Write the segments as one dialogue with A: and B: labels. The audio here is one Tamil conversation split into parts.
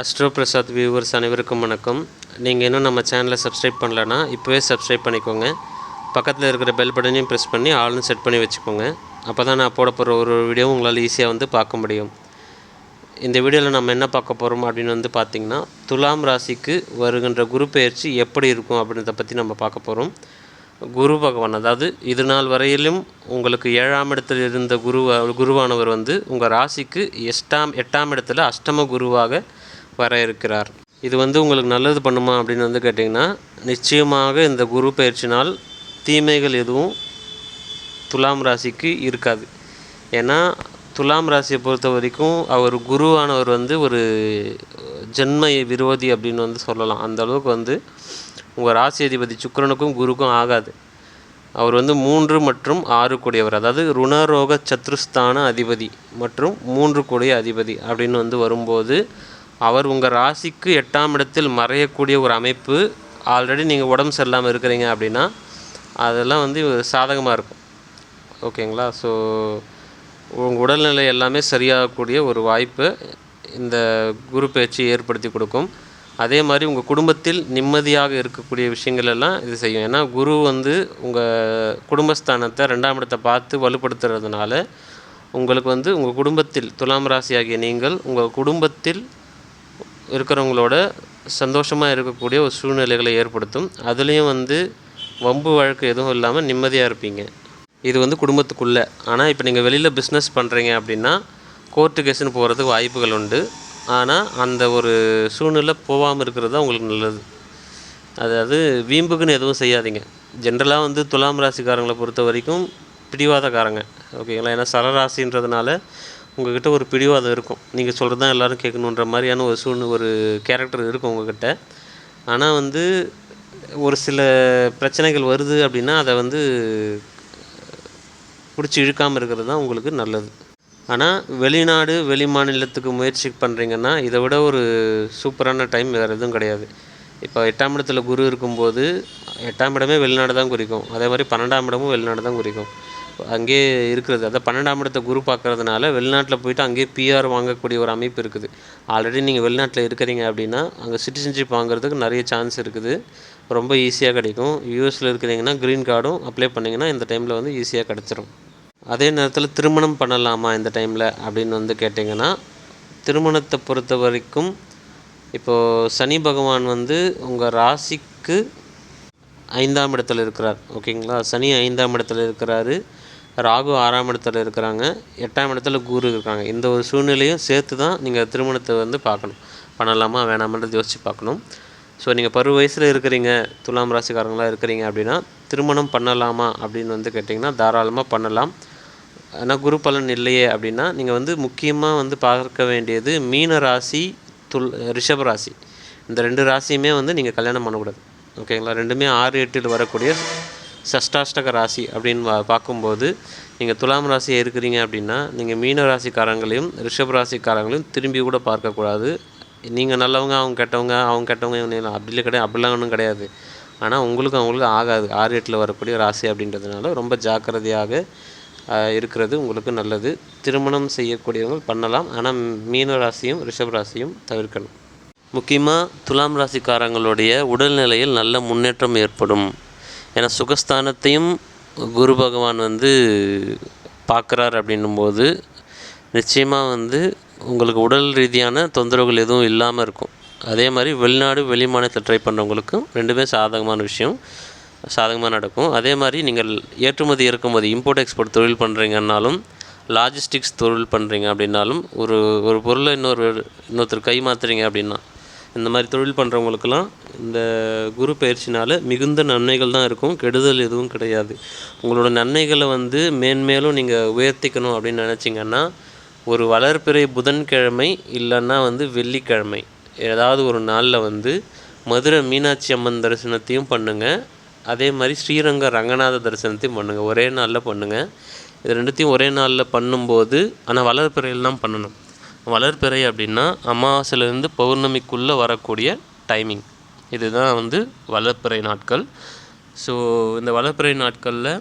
A: அஸ்ட்ரோ பிரசாத் வியூவர்ஸ் அனைவருக்கும் வணக்கம். நீங்கள் இன்னும் நம்ம சேனலை சப்ஸ்கிரைப் பண்ணலன்னா இப்போவே சப்ஸ்கிரைப் பண்ணிக்கோங்க. பக்கத்தில் இருக்கிற பெல் பட்டனையும் ப்ரெஸ் பண்ணி ஆளும் செட் பண்ணி வச்சுக்கோங்க. அப்போ தான் நான் போட போகிற ஒரு வீடியோ உங்களால் ஈஸியாக வந்து பார்க்க முடியும். இந்த வீடியோவில் நம்ம என்ன பார்க்க போகிறோம் அப்படின்னு வந்து பார்த்திங்கன்னா துலாம் ராசிக்கு வருகின்ற குரு பெயர்ச்சி எப்படி இருக்கும் அப்படின்றத பற்றி நம்ம பார்க்க போகிறோம் குரு பகவான் அதாவது இது நாள் வரையிலும் உங்களுக்கு ஏழாம் இடத்தில் இருந்த குரு குருவானவர் வந்து உங்கள் ராசிக்கு எட்டாம் எட்டாம் இடத்துல அஷ்டம குருவாக வர இருக்கிறார். இது வந்து உங்களுக்கு நல்லது பண்ணுமா அப்படின்னு வந்து கேட்டிங்கன்னா நிச்சயமாக இந்த குரு பயிற்சினால் தீமைகள் எதுவும் துலாம் ராசிக்கு இருக்காது. ஏன்னா துலாம் ராசியை பொறுத்த வரைக்கும் அவர் குருவானவர் வந்து ஒரு ஜென்ம விரோதி அப்படின்னு வந்து சொல்லலாம். அந்த அளவுக்கு வந்து உங்கள் ராசி அதிபதி சுக்கிரனுக்கும் குருக்கும் ஆகாது. அவர் வந்து மூன்று மற்றும் ஆறு கூடியவர். அதாவது ருணரோக சத்ருஸ்தான அதிபதி மற்றும் மூன்று கூடிய அதிபதி அப்படின்னு வந்து வரும்போது அவர் உங்கள் ராசிக்கு எட்டாம் இடத்தில் மறையக்கூடிய ஒரு அமைப்பு. ஆல்ரெடி நீங்கள் உடம்பு சரியில்லாமல் இருக்கிறீங்க அப்படின்னா அதெல்லாம் வந்து சாதகமாக இருக்கும். ஓகேங்களா ஸோ உங்கள் உடல்நிலை எல்லாமே சரியாகக்கூடிய ஒரு வாய்ப்பு இந்த குரு பேச்சு ஏற்படுத்தி கொடுக்கும். அதே மாதிரி உங்கள் குடும்பத்தில் நிம்மதியாக இருக்கக்கூடிய விஷயங்கள் எல்லாம் இது செய்யும். ஏன்னா குரு வந்து உங்கள் குடும்பஸ்தானத்தை ரெண்டாம் இடத்தை பார்த்து வலுப்படுத்துறதுனால உங்களுக்கு வந்து உங்கள் குடும்பத்தில் துலாம் ராசி ஆகிய நீங்கள் உங்கள் குடும்பத்தில் இருக்கிறவங்களோட சந்தோஷமாக இருக்கக்கூடிய ஒரு சூழ்நிலைகளை ஏற்படுத்தும். அதுலேயும் வந்து வம்பு வழக்கு எதுவும் இல்லாமல் நிம்மதியாக இருப்பீங்க. இது வந்து குடும்பத்துக்குள்ளே. ஆனால் இப்போ நீங்கள் வெளியில் பிஸ்னஸ் பண்ணுறீங்க அப்படின்னா கோர்ட்டு கேஸுன்னு போகிறதுக்கு வாய்ப்புகள் உண்டு. ஆனால் அந்த ஒரு சூழ்நிலை போகாமல் இருக்கிறது தான் உங்களுக்கு நல்லது. அதாவது வீம்புக்குன்னு எதுவும் செய்யாதீங்க. ஜென்ரலாக வந்து துலாம் ராசிக்காரங்களை பொறுத்த வரைக்கும் பிடிவாதக்காரங்க. ஓகேங்களா? ஏன்னா சரராசின்றதுனால உங்கள்கிட்ட ஒரு பிடிவாதம் இருக்கும். நீங்கள் சொல்கிறது தான் எல்லோரும் கேட்கணுன்ற மாதிரியான ஒரு சூழ்நிலை ஒரு கேரக்டர் இருக்கும் உங்கள்கிட்ட ஆனால் வந்து ஒரு சில பிரச்சனைகள் வருது அப்படின்னா அதை வந்து பிடிச்சி இழுக்காமல் இருக்கிறது தான் உங்களுக்கு நல்லது. ஆனால் வெளிநாடு வெளி மாநிலத்துக்கு முயற்சி பண்ணுறீங்கன்னா இதை விட ஒரு சூப்பரான டைம் வேறு எதுவும் கிடையாது. இப்போ எட்டாம் இடத்துல குரு இருக்கும்போது எட்டாம் இடமே வெளிநாடு தான் குறிக்கும். அதே மாதிரி பன்னெண்டாம் இடமும் வெளிநாடு தான் குறிக்கும். அங்கேயே இருக்கிறது. அதான் பன்னெண்டாம் இடத்த குரு பார்க்கறதுனால வெளிநாட்டில் போயிட்டு அங்கேயே பிஆர் வாங்கக்கூடிய ஒரு அமைப்பு இருக்குது. ஆல்ரெடி நீங்கள் வெளிநாட்டில் இருக்கிறீங்க அப்படின்னா அங்கே சிட்டிசன்ஷிப் வாங்குறதுக்கு நிறைய சான்ஸ் இருக்குது. ரொம்ப ஈஸியாக கிடைக்கும். யூஎஸில் இருக்கிறீங்கன்னா க்ரீன் கார்டும் அப்ளை பண்ணிங்கன்னா இந்த டைமில் வந்து ஈஸியாக கிடச்சிரும். அதே நேரத்தில் திருமணம் பண்ணலாமா இந்த டைமில் அப்படின்னு வந்து கேட்டிங்கன்னா திருமணத்தை பொறுத்த வரைக்கும் இப்போது சனி பகவான் வந்து உங்கள் ராசிக்கு ஐந்தாம் இடத்துல இருக்கிறார். ஓகேங்களா சனி ஐந்தாம் இடத்துல இருக்கிறாரு. ராகு ஆறாம் இடத்துல இருக்கிறாங்க எட்டாம் இடத்துல குரு இருக்காங்க. இந்த ஒரு சூழ்நிலையும் சேர்த்து தான் நீங்கள் திருமணத்தை வந்து பார்க்கணும். பண்ணலாமா வேணாமான்றது யோசித்து பார்க்கணும். ஸோ நீங்கள் பருவ வயசில் இருக்கிறீங்க துலாம் ராசிக்காரங்களாக இருக்கிறீங்க அப்படின்னா திருமணம் பண்ணலாமா அப்படின்னு வந்து கேட்டிங்கன்னா தாராளமாக பண்ணலாம். ஆனால் குரு பலன் இல்லையே அப்படின்னா நீங்கள் வந்து முக்கியமாக வந்து பார்க்க வேண்டியது மீன ராசி துல் ரிஷப ராசி. இந்த ரெண்டு ராசியுமே வந்து நீங்கள் கல்யாணம் பண்ணக்கூடாது. ஓகேங்களா? ரெண்டுமே ஆறு எட்டில் வரக்கூடிய சஷ்டாஷ்டக ராசி அப்படின்னு பார்க்கும்போது நீங்கள் துலாம் ராசியை இருக்கிறீங்க அப்படின்னா நீங்கள் மீன ராசிக்காரங்களையும் ரிஷப் ராசிக்காரங்களையும் திரும்பி கூட பார்க்கக்கூடாது. நீங்கள் நல்லவங்க அவங்க கெட்டவங்க அவங்க கெட்டவங்க இவங்க அப்படி கிடையாது. அப்படிலாம் ஒன்றும் கிடையாது. ஆனால் உங்களுக்கு அவங்களுக்கு ஆகாது. ஆறு எட்டில் வரக்கூடிய ராசி அப்படின்றதுனால ரொம்ப ஜாக்கிரதையாக இருக்கிறது உங்களுக்கு நல்லது. திருமணம் செய்யக்கூடியவங்க பண்ணலாம். ஆனால் மீன ராசியும் ரிஷப் ராசியும் தவிர்க்கணும். முக்கியமாக துலாம் ராசிக்காரங்களுடைய உடல்நிலையில் நல்ல முன்னேற்றம் ஏற்படும். ஏன்னா சுகஸ்தானத்தையும் குரு பகவான் வந்து பார்க்குறார் அப்படின்னும்போது நிச்சயமாக வந்து உங்களுக்கு உடல் ரீதியான தொந்தரவுகள் எதுவும் இல்லாமல் இருக்கும். அதே மாதிரி வெளிநாடு வெளி மாநிலத்தில் ட்ரை பண்ணுறவங்களுக்கும் ரெண்டுமே சாதகமான விஷயம். சாதகமாக நடக்கும். அதே மாதிரி நீங்கள் ஏற்றுமதி இறக்குமதி இம்போர்ட் எக்ஸ்போர்ட் தொழில் பண்ணுறீங்கன்னாலும் லாஜிஸ்டிக்ஸ் தொழில் பண்ணுறீங்க அப்படின்னாலும் ஒரு ஒரு பொருளை இன்னொரு இன்னொருத்தர் கை மாற்றுறீங்க அப்படின்னா இந்த மாதிரி தொழில் பண்ணுறவங்களுக்கெல்லாம் இந்த குரு பயிற்சினால் மிகுந்த நன்மைகள் தான் இருக்கும். கெடுதல் எதுவும் கிடையாது. உங்களோட நன்மைகளை வந்து மேன்மேலும் நீங்கள் உயர்த்திக்கணும் அப்படின்னு நினச்சிங்கன்னா ஒரு வளர்பிறை புதன்கிழமை இல்லைன்னா வந்து வெள்ளிக்கிழமை. ஏதாவது ஒரு நாளில் வந்து மதுரை மீனாட்சி அம்மன் தரிசனத்தையும் பண்ணுங்கள் அதே மாதிரி ஸ்ரீரங்க ரங்கநாத தரிசனத்தையும் பண்ணுங்கள் ஒரே நாளில் பண்ணுங்கள் இது ரெண்டுத்தையும் ஒரே நாளில் பண்ணும்போது ஆனால் வளர்ப்பிறையில் தான் பண்ணணும். வளர்பிறை அப்படின்னா அமாவாசையிலேருந்து பௌர்ணமிக்குள்ளே வரக்கூடிய டைமிங் இதுதான் வந்து வளர்ப்பிறை நாட்கள். ஸோ இந்த வளர்ப்பிறை நாட்களில்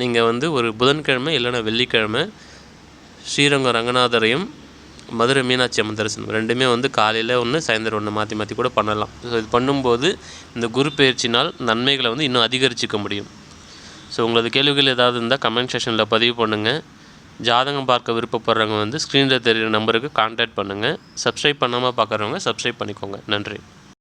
A: நீங்கள் வந்து ஒரு புதன்கிழமை இல்லைன்னா வெள்ளிக்கிழமை ஸ்ரீரங்கம் ரங்கநாதரையும் மதுரை மீனாட்சி அம்மன் தரிசனம் ரெண்டுமே வந்து காலையில் ஒன்று சாயந்தரம் ஒன்று மாற்றி மாற்றி கூட பண்ணலாம். ஸோ இது பண்ணும்போது இந்த குரு பயிற்சினால் நன்மைகளை வந்து இன்னும் அதிகரிச்சிக்க முடியும். ஸோ உங்களது கேள்விகள் ஏதாவது இருந்தால் கமெண்ட் செஷனில் பதிவு பண்ணுங்கள் ஜாதகம் பார்க்க விருப்பப்படுறவங்க வந்து ஸ்க்ரீனில் தெரிகிற நம்பருக்கு கான்டாக்ட் பண்ணுங்கள் சப்ஸ்கிரைப் பண்ணாமல் பார்க்குறவங்க சப்ஸ்கிரைப் பண்ணிக்கோங்க. நன்றி.